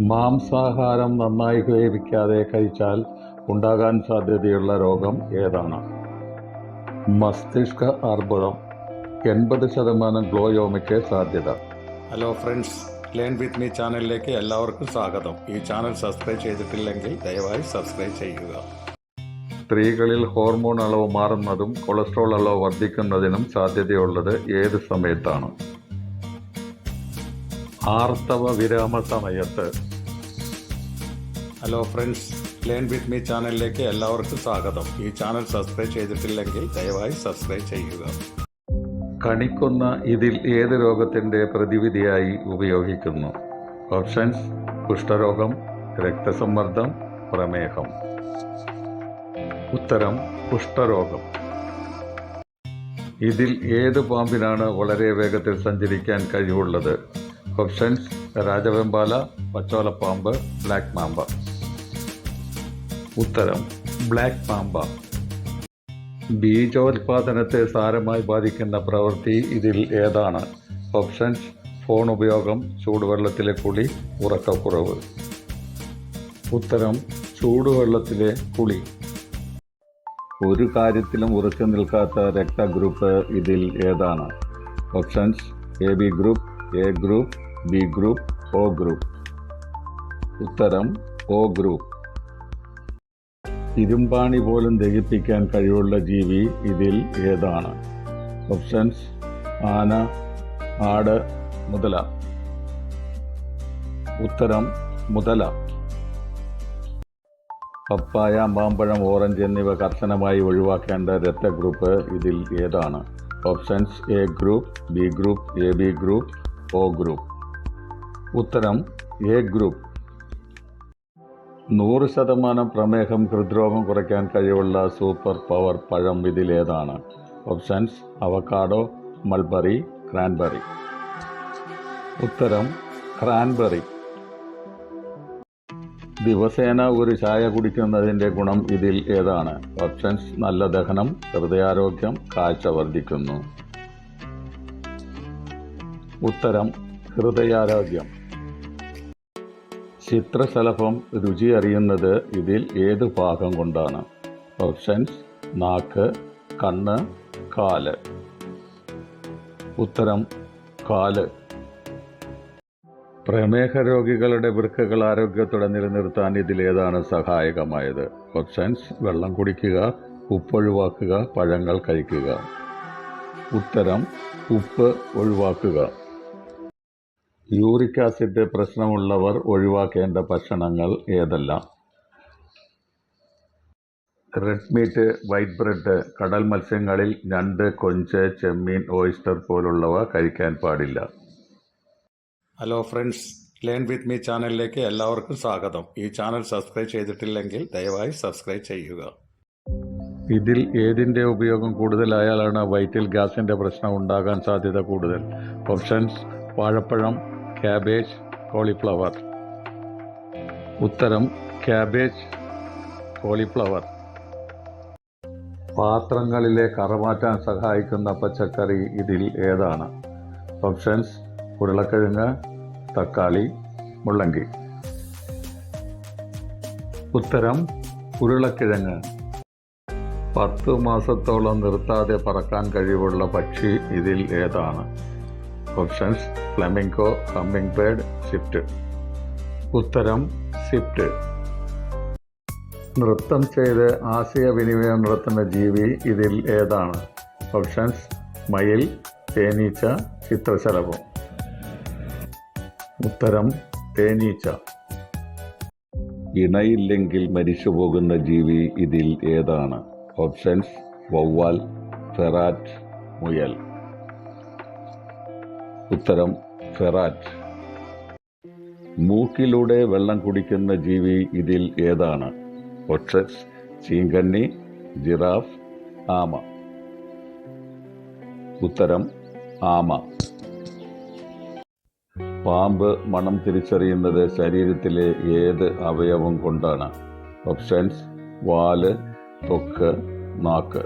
മാംസാഹാരം നന്നായി വേവിക്കാതെ കഴിച്ചാൽ ഉണ്ടാകാൻ സാധ്യതയുള്ള രോഗം ഏതാണ്? മസ്തിഷ്ക അർബുദം എൺപത് ശതമാനം ഗ്ലോയോമയ്ക്ക് സാധ്യത. Hello friends learn with me ചാനലിലേക്ക് എല്ലാവർക്കും സ്വാഗതം. ഈ ചാനൽ സബ്സ്ക്രൈബ് ചെയ്തിട്ടില്ലെങ്കിൽ ദയവായി സബ്സ്ക്രൈബ് ചെയ്യുക. സ്ത്രീകളിൽ ഹോർമോൺ അളവ് മാറുന്നതും കൊളസ്ട്രോൾ അളവ് വർദ്ധിക്കുന്നതിനും സാധ്യതയുള്ളത് ഏത് സമയത്താണ്? ആർത്തവ വിരാമ സമയത്ത് hello friends learn with me ചാനലിലേക്ക് എല്ലാവർക്കും സ്വാഗതം. ഈ ചാനൽ സബ്സ്ക്രൈബ് ചെയ്തിട്ടില്ലെങ്കിൽ ദയവായി സബ്സ്ക്രൈബ് ചെയ്യുക. കണിക്കുന്ന ഇതിൽ ഏത് രോഗത്തിന്റെ പ്രതിവിധിയായി ഉപയോഗിക്കുന്നു? ഓപ്ഷൻസ് കുഷ്ഠരോഗം രക്തസമ്മർദ്ദം പ്രമേഹം. ഉത്തരം കുഷ്ഠരോഗം. ഇതിൽ ഏത് പാമ്പിനാണ് വളരെ വേഗത്തിൽ സഞ്ചരിക്കാൻ കഴിവുള്ളത്? ഓപ്ഷൻസ് രാജവെമ്പാല പച്ചോലപ്പാമ്പ് ബ്ലാക്ക് മാമ്പ ഉത്തരം ബ്ലാക്ക് പാമ്പ ബീജോത്പാദനത്തെ സാരമായി ബാധിക്കുന്ന പ്രവൃത്തി ഇതിൽ ഏതാണ്? ഓപ്ഷൻസ് ഫോൺ ഉപയോഗം ചൂടുവെള്ളത്തിലെ കുളി ഉറക്കക്കുറവ്. ഉത്തരം ചൂടുവെള്ളത്തിലെ കുളി. ഒരു കാര്യത്തിലും ഉറച്ചു നിൽക്കാത്ത രക്തഗ്രൂപ്പ് ഇതിൽ ഏതാണ്? Options A B group A group B group O group. ഉത്തരം ഒ ഗ്രൂപ്പ്. ഇരുമ്പാണി പോലും ദഹിപ്പിക്കാൻ കഴിവുള്ള ജീവി ഇതിൽ ഏതാണ്? ഓപ്ഷൻസ് ആന ആട് മുതല. ഉത്തരം മുതല. പപ്പായ മാമ്പഴം ഓറഞ്ച് എന്നിവ കർശനമായി ഒഴിവാക്കേണ്ട രക്തഗ്രൂപ്പ് ഇതിൽ ഏതാണ്? Options A group B group A B group O group. ഉത്തരം എ ഗ്രൂപ്പ് നൂറ് ശതമാനം പ്രമേഹം ഹൃദ്രോഗം കുറയ്ക്കാൻ കഴിവുള്ള സൂപ്പർ പവർ പഴം ഇതിലേതാണ്. ഓപ്ഷൻസ് അവക്കാഡോ മൾബറി ക്രാൻബറി ഉത്തരം ക്രാൻബറി ദിവസേന ഒരു ചായ കുടിക്കുന്നതിന്റെ ഗുണം ഇതിൽ ഏതാണ്? ഓപ്ഷൻസ് നല്ല ദഹനം ഹൃദയാരോഗ്യം കാഴ്ച വർദ്ധിക്കുന്നു. ഉത്തരം ഹൃദയാരോഗ്യം. ചിത്രശലഭം രുചി അറിയുന്നത് ഇതിൽ ഏത് ഭാഗം കൊണ്ടാണ്? ഓപ്ഷൻസ് നാക്ക് കണ്ണ് കാൽ. ഉത്തരം കാൽ. പ്രമേഹ രോഗികളുടെ വൃക്കകൾ ആരോഗ്യത്തോടെ നിലനിർത്താൻ ഇതിലേതാണ് സഹായകമായത്? ഓപ്ഷൻസ് വെള്ളം കുടിക്കുക ഉപ്പൊഴിവാക്കുക പഴങ്ങൾ കഴിക്കുക. ഉത്തരം ഉപ്പ് ഒഴിവാക്കുക. യൂറിക് ആസിഡ് പ്രശ്നമുള്ളവർ ഒഴിവാക്കേണ്ട ഭക്ഷണങ്ങൾ ഏതെല്ലാം? റെഡ് മീറ്റ് വൈറ്റ് ബ്രെഡ് കടൽ മത്സ്യങ്ങളിൽ ഞണ്ട് കൊഞ്ച് ചെമ്മീൻ ഓയിസ്റ്റർ പോലുള്ളവ കഴിക്കാൻ പാടില്ല. Hello friends learn with me ചാനലിലേക്ക് എല്ലാവർക്കും സ്വാഗതം. ഈ ചാനൽ സബ്സ്ക്രൈബ് ചെയ്തിട്ടില്ലെങ്കിൽ ദയവായി സബ്സ്ക്രൈബ് ചെയ്യുക. ഇതിൽ ഏതിന്റെ ഉപയോഗം കൂടുതലായാലാണ് വയറ്റിൽ ഗ്യാസിന്റെ പ്രശ്നം ഉണ്ടാകാൻ സാധ്യത കൂടുതൽ? ഓപ്ഷൻസ് വാഴപ്പഴം ക്യാബേജ് കോളിഫ്ലവർ ഉത്തരം ക്യാബേജ് കോളിഫ്ലവർ പാത്രങ്ങളിലെ കറമാറ്റാൻ സഹായിക്കുന്ന പച്ചക്കറി ഇതിൽ ഏതാണ്? ഓപ്ഷൻസ് ഉരുളക്കിഴങ്ങ് തക്കാളി മുള്ളങ്കി. ഉത്തരം ഉരുളക്കിഴങ്ങ്. പത്ത് മാസത്തോളം നിർത്താതെ പറക്കാൻ കഴിവുള്ള പക്ഷി ഇതിൽ ഏതാണ്? Options flamingo hummingbird swift ഉത്തരം ഷിഫ്റ്റ് നൃത്തം ചെയ്ത് ആശയവിനിമയം നടത്തുന്ന ജീവി ഇതിൽ ഏതാണ്? ഓപ്ഷൻസ് മയിൽ തേനീച്ച ചിത്രശലഭം. ഉത്തരം തേനീച്ച. ഇണയില്ലെങ്കിൽ മരിച്ചുപോകുന്ന ജീവി ഇതിൽ ഏതാണ്? ഓപ്ഷൻസ് വവ്വാൽ ഫെറാറ്റ് മുയൽ. ഉത്തരം ഫെറാറ്റ്. മൂക്കിലൂടെ വെള്ളം കുടിക്കുന്ന ജീവി ഇതിൽ ഏതാണ്? ഓപ്ഷൻസ് ചീങ്കണ്ണി ജിറാഫ് ആമ. ഉത്തരം ആമ. പാമ്പ് മണം തിരിച്ചറിയുന്നത് ശരീരത്തിലെ ഏത് അവയവം കൊണ്ടാണ്? ഓപ്ഷൻസ് വാൽ തൊക്ക് നാക്ക്.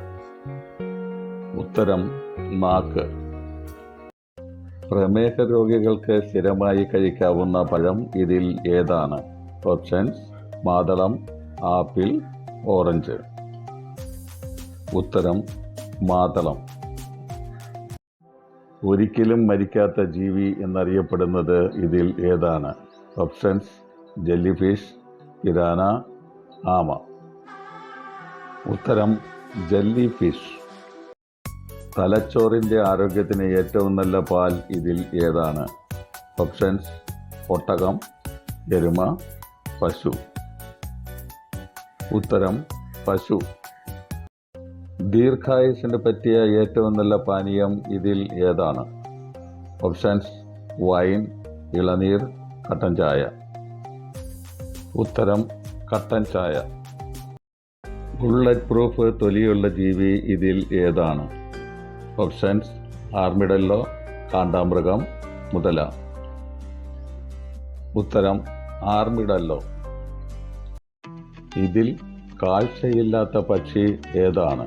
ഉത്തരം നാക്ക്. പ്രമേഹ രോഗികൾക്ക് സ്ഥിരമായി കഴിക്കാവുന്ന പഴം ഇതിൽ ഏതാണ്? ഓപ്ഷൻസ് മാതളം ആപ്പിൾ ഓറഞ്ച്. ഉത്തരം മാതളം. ഒരിക്കലും മരിക്കാത്ത ജീവി എന്നറിയപ്പെടുന്നത് ഇതിൽ ഏതാണ്? ഓപ്ഷൻസ് ജെല്ലിഫിഷ് പിരാന ആമ. ഉത്തരം ജെല്ലി ഫിഷ് തലച്ചോറിന്റെ ആരോഗ്യത്തിന് ഏറ്റവും നല്ല പാൽ ഇതിൽ ഏതാണ്? ഓപ്ഷൻസ് ഒട്ടകം എരുമ പശു. ഉത്തരം പശു. ദീർഘായുസിന് പറ്റിയ ഏറ്റവും നല്ല പാനീയം ഇതിൽ ഏതാണ്? ഓപ്ഷൻസ് വൈൻ ഇളനീർ കട്ടൻ ചായ. ഉത്തരം കട്ടൻ ചായ. ബുള്ളറ്റ് പ്രൂഫ് തൊലിയുള്ള ജീവി ഇതിൽ ഏതാണ്? ഓപ്ഷൻസ് ആർമിഡല്ലോ കാണ്ടാമൃഗം മുതല. ഉത്തരം ആർമിഡല്ലോ ഇതിൽ കാഴ്ചയില്ലാത്ത പക്ഷി ഏതാണ്?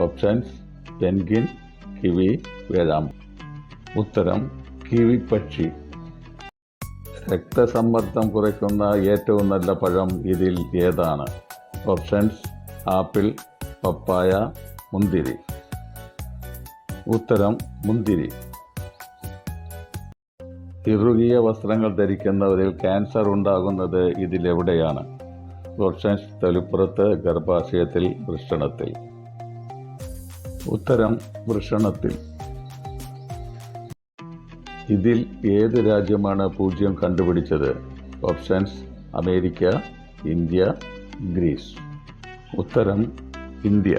ഓപ്ഷൻസ് പെൻഗിൻ കിവി വേഴാം. ഉത്തരം കിവി പക്ഷി. രക്തസമ്മർദ്ദം കുറയ്ക്കുന്ന ഏറ്റവും നല്ല പഴം ഇതിൽ ഏതാണ്? ഓപ്ഷൻസ് ആപ്പിൾ പപ്പായ മുന്തിരി. ഉത്തരം മുന്തിരി. ഇറുകിയ വസ്ത്രങ്ങൾ ധരിക്കുന്നവരിൽ ക്യാൻസർ ഉണ്ടാകുന്നത് ഇതിലെവിടെയാണ്? ഓപ്ഷൻസ് തൊലിപ്പുറത്ത് ഗർഭാശയത്തിൽ വൃഷണത്തിൽ. ഉത്തരം വൃഷണത്തിൽ. ഇതിൽ ഏത് രാജ്യമാണ് പൂജ്യം കണ്ടുപിടിച്ചത്? Options America India Greece. ഉത്തരം ഇന്ത്യ.